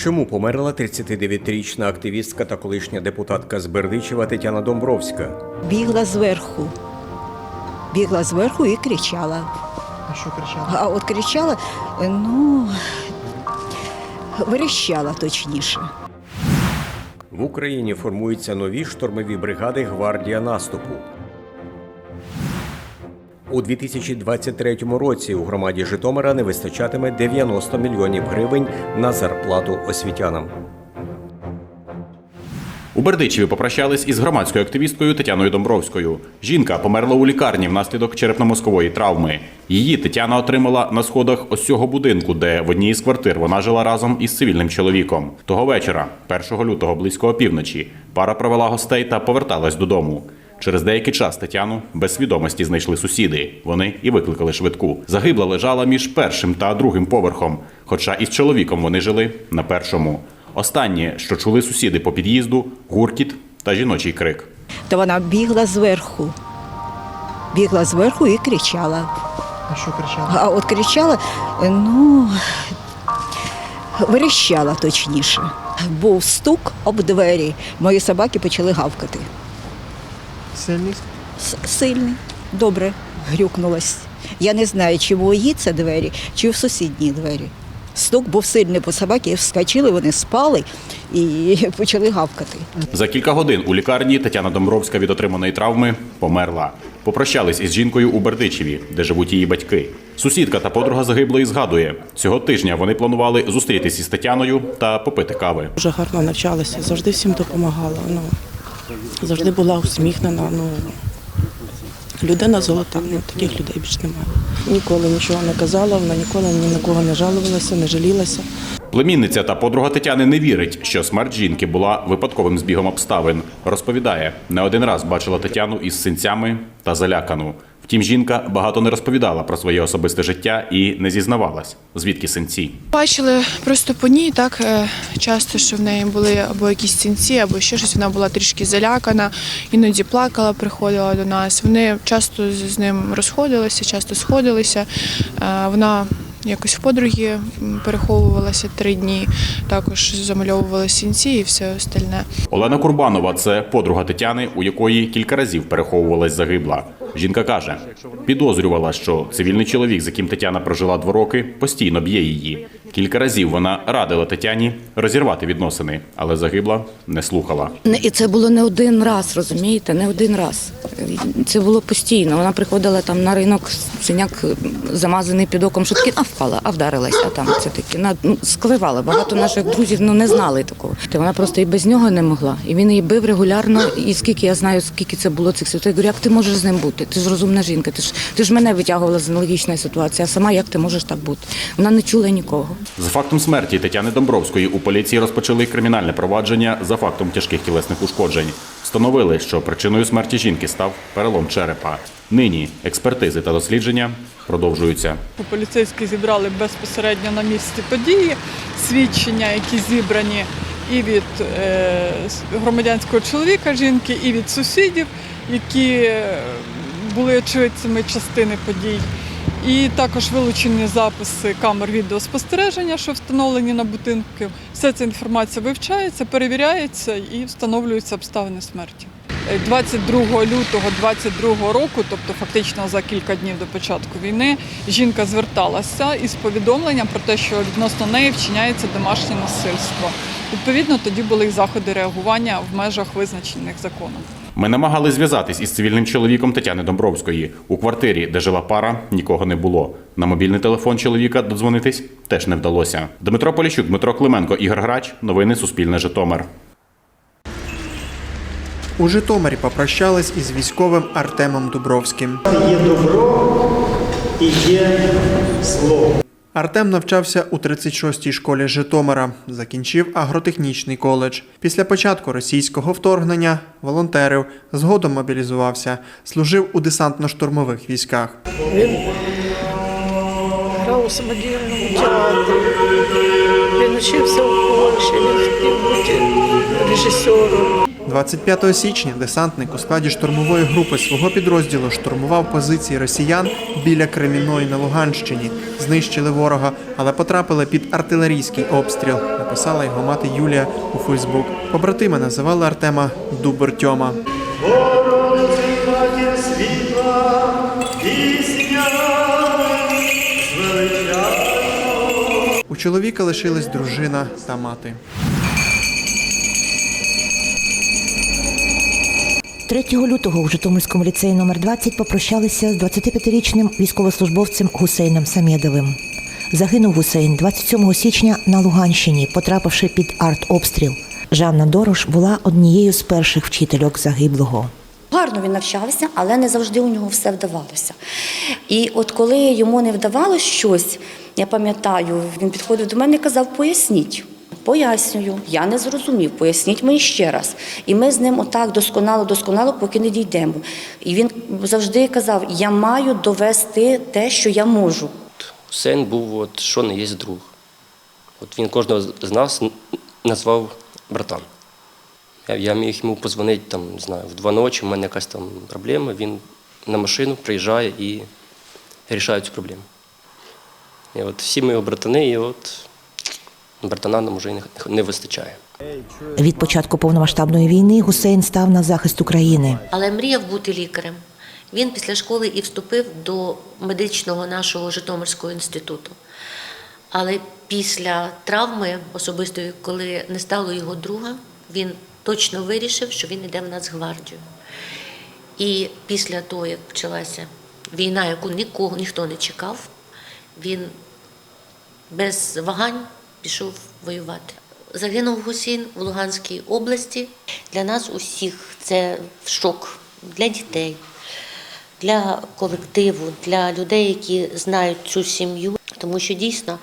Чому померла 39-річна активістка та колишня депутатка з Бердичева Тетяна Домбровська? Бігла зверху. Бігла зверху і кричала. А що кричали? А от кричала, ну, верещала точніше. В Україні формуються нові штурмові бригади Гвардія наступу. У 2023 році у громаді Житомира не вистачатиме 90 мільйонів гривень на зарплату освітянам. У Бердичеві попрощались із громадською активісткою Тетяною Домбровською. Жінка померла у лікарні внаслідок черепно-мозкової травми. Її Тетяна отримала на сходах ось цього будинку, де в одній із квартир вона жила разом із цивільним чоловіком. Того вечора, 1 лютого, близько опівночі, пара провела гостей та поверталась додому. Через деякий час Тетяну без свідомості знайшли сусіди. Вони і викликали швидку. Загибла лежала між першим та другим поверхом, хоча із чоловіком вони жили на першому. Останнє, що чули сусіди по під'їзду, гуркіт та жіночий крик. То вона бігла зверху. Бігла зверху і кричала. А що кричали? А от кричала, ну, верещала точніше. Був стук об двері. Мої собаки почали гавкати. Сильний? С- Сильний, добре грюкнулась. Я не знаю, чи в мої це двері, чи в сусідні двері. Стук був сильний, бо собаки вскочили, вони спали і почали гавкати. За кілька годин у лікарні Тетяна Домбровська від отриманої травми померла. Попрощались із жінкою у Бердичеві, де живуть її батьки. Сусідка та подруга загиблої згадує, цього тижня вони планували зустрітись із Тетяною та попити кави. Дуже гарно навчалася, завжди всім допомагала. Ну, завжди була усміхнена. Ну, людина золота, ну, таких людей більш немає. Ніколи нічого не казала, вона ніколи ні на кого не жалувалася, не жалілася. Племінниця та подруга Тетяни не вірить, що смерть жінки була випадковим збігом обставин. Розповідає, не один раз бачила Тетяну із синцями та залякану. Втім, жінка багато не розповідала про своє особисте життя і не зізнавалась, звідки синці. Бачили просто по ній так е, часто, що в неї були або якісь синці, або ще щось. Вона була трішки залякана, іноді плакала, приходила до нас. Вони часто з ним розходилися, часто сходилися. Е, Вона якось в подруги переховувалася три дні, також замальовувала синці і все остальне. Олена Курбанова це подруга Тетяни, у якої кілька разів переховувалась загибла. Жінка каже, підозрювала, що цивільний чоловік, з яким Тетяна прожила два роки, постійно б'є її. Кілька разів вона радила Тетяні розірвати відносини, але загибла не слухала. І це було не один раз, розумієте, не один раз. Це було постійно. Вона приходила там на ринок, синяк замазаний під оком, що таке, а впала, а вдарилась, а там це таке. На- Ну, скливала. Багато наших друзів ну, не знали такого. Та вона просто і без нього не могла. І він її бив регулярно. І скільки я знаю, скільки це було цих. Я говорю, як ти можеш з ним бути? Ти ж розумна жінка, ти ж ти ж мене витягувала з аналогічної ситуації, а сама як ти можеш так бути? Вона не чула нікого. За фактом смерті Тетяни Домбровської у поліції розпочали кримінальне провадження за фактом тяжких тілесних ушкоджень. Встановили, що причиною смерті жінки став перелом черепа. Нині експертизи та дослідження продовжуються. Поліцейські зібрали безпосередньо на місці події свідчення, які зібрані і від е, громадянського чоловіка жінки, і від сусідів, які е, були очевидцями частини подій. І також вилучені записи камер відеоспостереження, що встановлені на будинки. Вся ця інформація вивчається, перевіряється і встановлюються обставини смерті. Е, 22 лютого 22 року, тобто фактично за кілька днів до початку війни, жінка зверталася із повідомленням про те, що відносно неї вчиняється домашнє насильство. Відповідно, тоді були й заходи реагування в межах визначених законом. Ми намагались зв'язатись із цивільним чоловіком Тетяни Домбровської. У квартирі, де жила пара, нікого не було. На мобільний телефон чоловіка додзвонитись теж не вдалося. Дмитро Поліщук, Дмитро Клименко, Ігор Грач. Новини Суспільне Житомир. У Житомирі попрощались із військовим Артемом Дубровським. Є добро і є зло. Артем навчався у 36-й школі Житомира, закінчив агротехнічний коледж. Після початку російського вторгнення волонтерив, згодом мобілізувався, служив у десантно-штурмових військах. грав у самодільному театрі. Він учився у Польщі, він хотів бути режисером. 25 січня десантник у складі штурмової групи свого підрозділу штурмував позиції росіян біля Кремінної на Луганщині. Знищили ворога, але потрапили під артилерійський обстріл. Написала його мати Юлія у Фейсбук. Побратими називали Артема Дубер Тьома. Богородиці, матір світла, піснями звеличаємо. У чоловіка лишились дружина та мати. 3 лютого у Житомирському ліцеї номер 20 попрощалися з 25-річним військовослужбовцем Гусейном Самєдовим. Загинув Гусейн 27 січня на Луганщині, потрапивши під артобстріл. Жанна Дорош була однією з перших вчительок загиблого. Гарно він навчався, але не завжди у нього все вдавалося. І от коли йому не вдавалося щось, я пам'ятаю, він підходив до мене і казав, поясніть. Пояснюю, я не зрозумів, поясніть мені ще раз. І ми з ним отак досконало, досконало, поки не дійдемо. І він завжди казав: я маю довести те, що я можу. Хусейн був, от, що не є друг. От він кожного з нас назвав братан. Я, я міг йому позвонити там, не знаю, в два ночі, у мене якась там проблема, він на машину приїжджає і рішає цю проблему. І от всі його братани, і от братана нам вже не, не вистачає. Від початку повномасштабної війни Гусейн став на захист України. але мріяв бути лікарем. Він після школи і вступив до медичного нашого Житомирського інституту. Але після травми особистої, коли не стало його друга, він точно вирішив, що він йде в Нацгвардію. І після того, як почалася війна, яку нікого ніхто не чекав, він без вагань пішов воювати. Загинув Гусін в Луганській області. Для нас усіх це шок для дітей, для колективу, для людей, які знають цю сім'ю. Тому що дійсно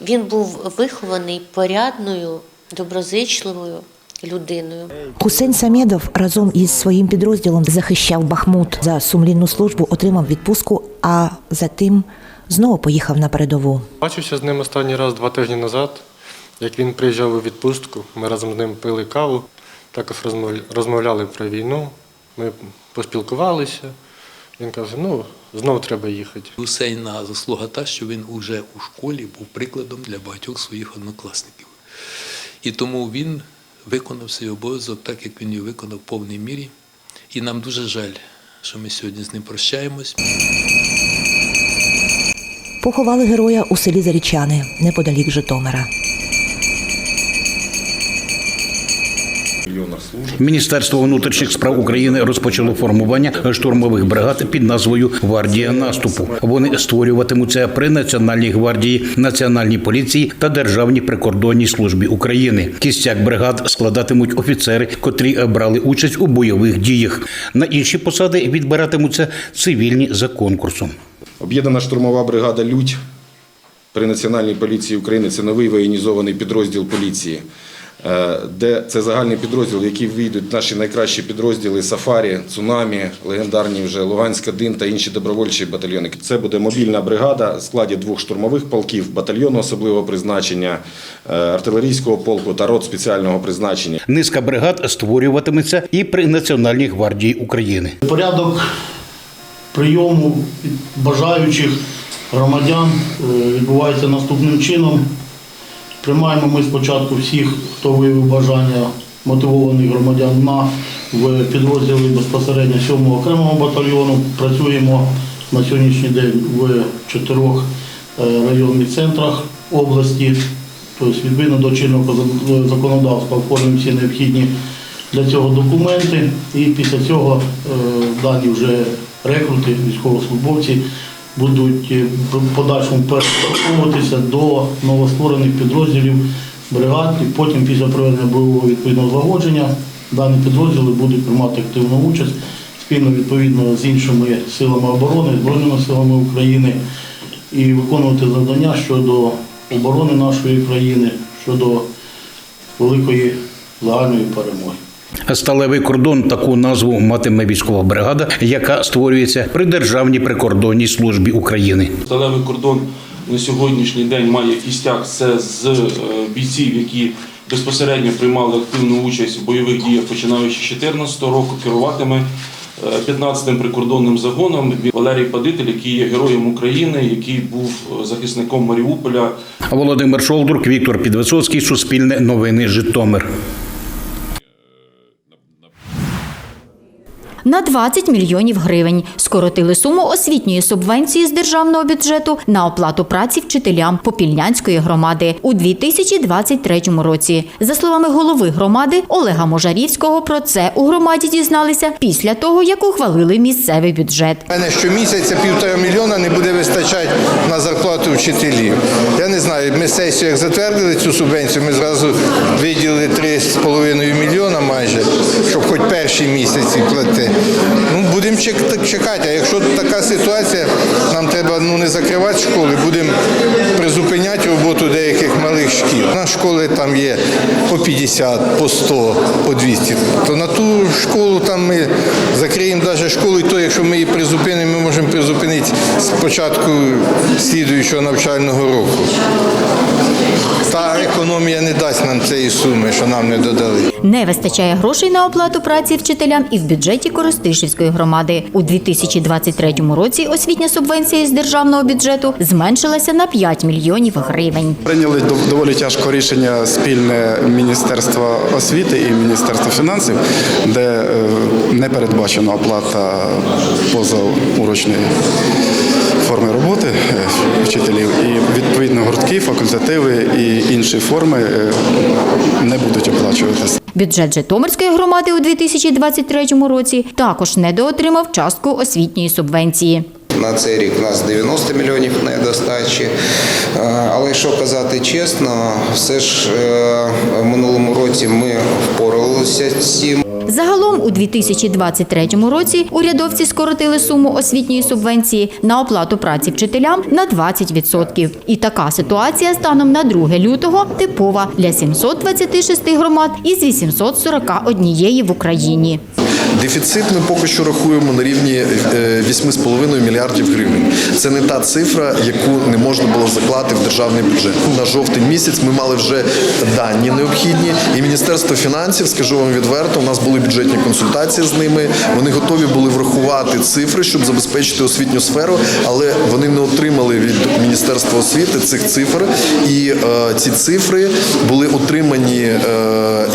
він був вихований порядною, доброзичливою людиною. Хусейн Самєдов разом із своїм підрозділом захищав Бахмут. За сумлінну службу отримав відпустку, а затим знову поїхав на передову. Бачився з ним останній раз два тижні назад, як він приїжджав у відпустку. Ми разом з ним пили каву, також розмовля- розмовляли про війну. Ми поспілкувалися. Він каже: ну, знов треба їхати. Гусейна заслуга та, що він уже у школі був прикладом для багатьох своїх однокласників. І тому він виконав свій обов'язок так, як він його виконав в повній мірі. І нам дуже жаль, що ми сьогодні з ним прощаємось. Поховали героя у селі Зарічани, неподалік Житомира. Міністерство внутрішніх справ України розпочало формування штурмових бригад під назвою Гвардія наступу. Вони створюватимуться при Національній гвардії, Національній поліції та Державній прикордонній службі України. Кістяк бригад складатимуть офіцери, котрі брали участь у бойових діях. На інші посади відбиратимуться цивільні за конкурсом. Об'єднана штурмова бригада Людь при Національній поліції України це новий воєнізований підрозділ поліції, е, де це загальний підрозділ, в який війдуть наші найкращі підрозділи Сафарі, Цунамі, легендарні вже Луганська Дин та інші добровольчі батальйони. Це буде мобільна бригада в складі двох штурмових полків, батальйону особливого призначення, е, артилерійського полку та рот спеціального призначення. Низка бригад створюватиметься і при Національній гвардії України. Порядок прийому бажаючих громадян е, відбувається наступним чином. Приймаємо ми спочатку всіх, хто виявив бажання мотивованих громадян на в підрозділи безпосередньо 7-го окремого батальйону. Працюємо на сьогоднішній день в чотирьох е, районних центрах області. Тобто, відповідно до чинного законодавства оформимо всі необхідні для цього документи. І після цього е, дані вже рекрути, військовослужбовці будуть е, подальшому перераховуватися до новостворених підрозділів бригад, і потім після проведення бойового відповідного злагодження дані підрозділи будуть приймати активну участь спільно відповідно з іншими силами оборони, Збройними силами України і виконувати завдання щодо оборони нашої країни, щодо великої загальної перемоги. Сталевий кордон таку назву матиме військова бригада, яка створюється при Державній прикордонній службі України. Сталевий кордон на сьогоднішній день має кістяк це з е, бійців, які безпосередньо приймали активну участь в бойових діях, починаючи з 2014 року, керуватиме 15-м прикордонним загоном Валерій Падитель, який є героєм України, який був е, захисником Маріуполя. Володимир Шолдрук, Віктор Підвисоцький, Суспільне новини Житомир. На 20 мільйонів гривень скоротили суму освітньої субвенції з державного бюджету на оплату праці вчителям Попільнянської громади у 2023 році. За словами голови громади Олега Можарівського, про це у громаді дізналися після того, як ухвалили місцевий бюджет. У мене щомісяця півтора мільйона не буде вистачати на зарплату вчителів. Я не знаю, ми сесію як затвердили цю субвенцію, ми зразу виділили 3,5 мільйона майже, щоб хоч перші місяці платити. Ну, будемо чекати. А якщо така ситуація, нам треба ну, не закривати школи, будемо призупиняти роботу деяких малих шкіл. На школи там є по 50, по 100, по 200. То на ту школу там ми закриємо навіть школу, і то, якщо ми її призупинимо, ми можемо призупинити з початку слідуючого навчального року. Та економія не дасть нам цієї суми, що нам не додали. Не вистачає грошей на оплату праці вчителям і в бюджеті Коростишівської громади. У 2023 році освітня субвенція з державного бюджету зменшилася на 5 мільйонів гривень. Прийняли доволі тяжко рішення спільне Міністерства освіти і Міністерства фінансів, де е, не передбачена оплата позаурочної форми роботи е, вчителів. І відповідно гуртки, факультативи і інші форми е, не будуть оплачуватися. Бюджет Житомирської громади у 2023 році також недоотримав частку освітньої субвенції. На цей рік у нас 90 мільйонів недостачі. Е, Але що казати чесно, все ж в минулому році ми впоралися з цим. Загалом у 2023 році урядовці скоротили суму освітньої субвенції на оплату праці вчителям на 20%. І така ситуація станом на 2 лютого типова для 726 громад із 841 в Україні. Дефіцит ми поки що рахуємо на рівні е, 8,5 мільярдів гривень. Це не та цифра, яку не можна було заклати в державний бюджет. На жовтень місяць ми мали вже дані необхідні, і Міністерство фінансів, скажу вам відверто, у нас були бюджетні консультації з ними. Вони готові були врахувати цифри, щоб забезпечити освітню сферу, але вони не отримали від Міністерства освіти цих цифр. І е, ці цифри були отримані е,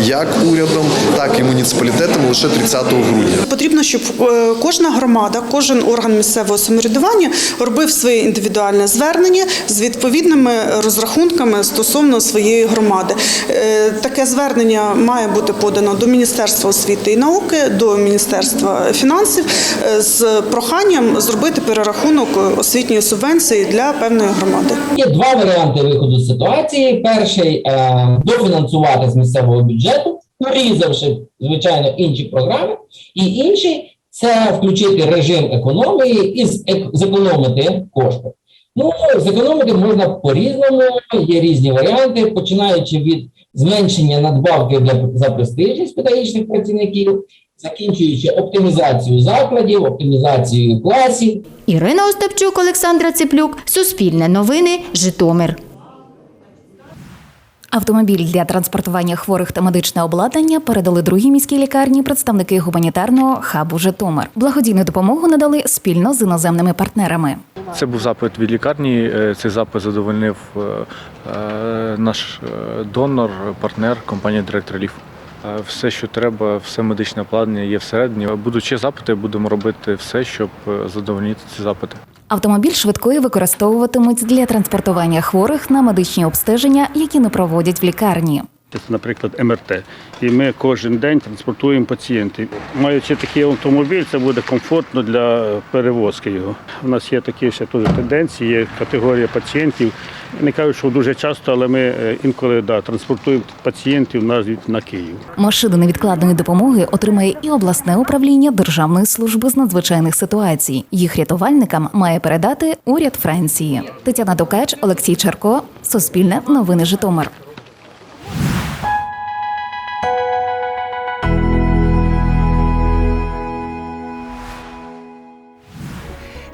як урядом, так і муніципалітетами лише 30 грудня. Потрібно, щоб е, кожна громада, кожен орган місцевого самоврядування робив своє індивідуальне звернення з відповідними розрахунками стосовно своєї громади. Е, Таке звернення має бути подано до Міністерства освіти і науки, до Міністерства фінансів е, з проханням зробити перерахунок освітньої субвенції для певної громади. Є два варіанти виходу з ситуації. Перший дофінансувати з місцевого бюджету, урізавши, звичайно, інші програми, і інший це включити режим економії і зекономити кошти. Ну, зекономити можна по-різному, є різні варіанти, починаючи від зменшення надбавки для за престижність педагогічних працівників, закінчуючи оптимізацією закладів, оптимізацією класів. Ірина Остапчук, Олександра Циплюк, Суспільне новини, Житомир. Автомобіль для транспортування хворих та медичне обладнання передали другій міській лікарні представники гуманітарного хабу Житомир. Благодійну допомогу надали спільно з іноземними партнерами. Це був запит від лікарні. е, Цей запит задовольнив е, е, наш донор, партнер, компанія Директор Ліф. Все, що треба, все медичне обладнання є всередині. Будучи запити, будемо робити все, щоб е, задовольнити ці запити. Автомобіль швидкої використовуватимуть для транспортування хворих на медичні обстеження, які не проводять в лікарні. Це, наприклад, МРТ. І ми кожен день транспортуємо пацієнтів. Маючи такий автомобіль, це буде комфортно для перевозки його. У нас є такі ще теж тенденції, є категорія пацієнтів. Не кажу, що дуже часто, але ми е, інколи да, транспортуємо пацієнтів навіть на Київ. Машину невідкладної допомоги отримає і обласне управління Державної служби з надзвичайних ситуацій. Їх рятувальникам має передати уряд Франції. Тетяна Докач, Олексій Черко, Суспільне новини Житомир.